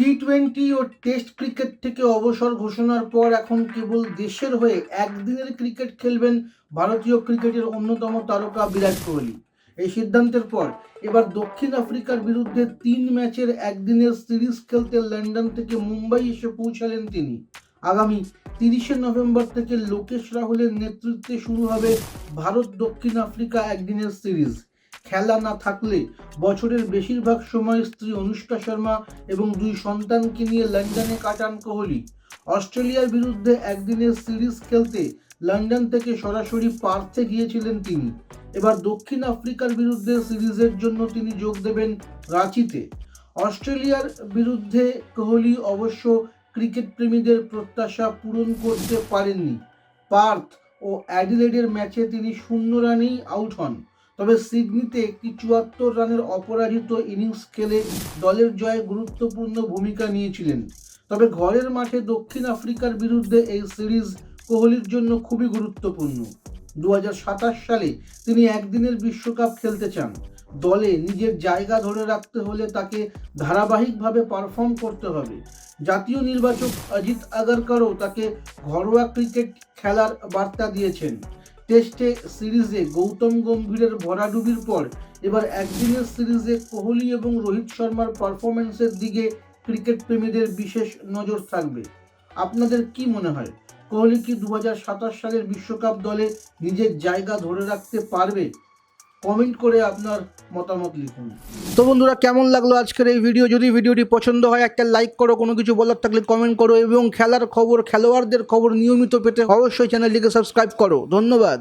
টি twenty ও test cricket থেকে অবসর ঘোষণার পর এখন কেবল দেশের হয়ে একদিনের ক্রিকেট খেলবেন ভারতীয় ক্রিকেটের অন্যতম তারকা বিরাট কোহলি। এই সিদ্ধান্তের পর এবার দক্ষিণ আফ্রিকার বিরুদ্ধে তিন ম্যাচের একদিনের সিরিজ খেলতে লন্ডন থেকে মুম্বাই এসে পৌঁছালেন তিনি। আগামী তিরিশে নভেম্বর থেকে লোকেশ রাহুলের নেতৃত্বে শুরু হবে ভারত দক্ষিণ আফ্রিকা একদিনের সিরিজ। খেলা না থাকলে বছরের বেশিরভাগ সময় স্ত্রী অনুষ্কা শর্মা এবং দুই সন্তানকে নিয়ে লন্ডনে কাটান কোহলি। অস্ট্রেলিয়ার বিরুদ্ধে একদিনের সিরিজ খেলতে লন্ডন থেকে সরাসরি পার্থে গিয়েছিলেন তিনি। এবার দক্ষিণ আফ্রিকার বিরুদ্ধে সিরিজের জন্য তিনি যোগ দেবেন রাঁচিতে। অস্ট্রেলিয়ার বিরুদ্ধে কোহলি অবশ্য ক্রিকেট প্রেমীদের প্রত্যাশা পূরণ করতে পারেননি। পার্থ ও অ্যাডিলেডের ম্যাচে তিনি শূন্য রানেই আউট হন। তবে সিডনিতে একটি চুয়াত্তর রানের অপরাজিত ইনিংস খেলে দলের জয়ে গুরুত্বপূর্ণ ভূমিকা নিয়েছিলেন। তবে ঘরের মাঠে দক্ষিণ আফ্রিকার বিরুদ্ধে এই সিরিজ কোহলির জন্য খুবই গুরুত্বপূর্ণ। দু হাজার সাতাশ সালে তিনি একদিনের বিশ্বকাপ খেলতে চান। দলে নিজের জায়গা ধরে রাখতে হলে তাকে ধারাবাহিকভাবে পারফর্ম করতে হবে। জাতীয় নির্বাচক অজিত আগারকারও তাকে ঘরোয়া ক্রিকেট খেলার বার্তা দিয়েছেন। টেস্টে সিরিজে গৌতম গম্ভীরের ভরাডুবির পর এবার একদিনের সিরিজে কোহলি এবং রোহিত শর্মার পারফরমেন্সের দিকে ক্রিকেট প্রেমীদের বিশেষ নজর থাকবে। আপনাদের কি মনে হয়? কোহলি কি দু হাজার সাতাশ সালের বিশ্বকাপ দলে নিজের জায়গা ধরে রাখতে পারবে? কমেন্ট করে আপনার মতামত লিখুন। তো বন্ধুরা, কেমন লাগল আজকের এই ভিডিও যদি ভিডিওটি পছন্দ হয়, একটা লাইক করো, কোনো কিছু বলার থাকলে কমেন্ট করো এবং খেলার খবর, খেলোয়াড়দের খবর নিয়মিত পেতে অবশ্যই চ্যানেলটিকে সাবস্ক্রাইব করো। ধন্যবাদ।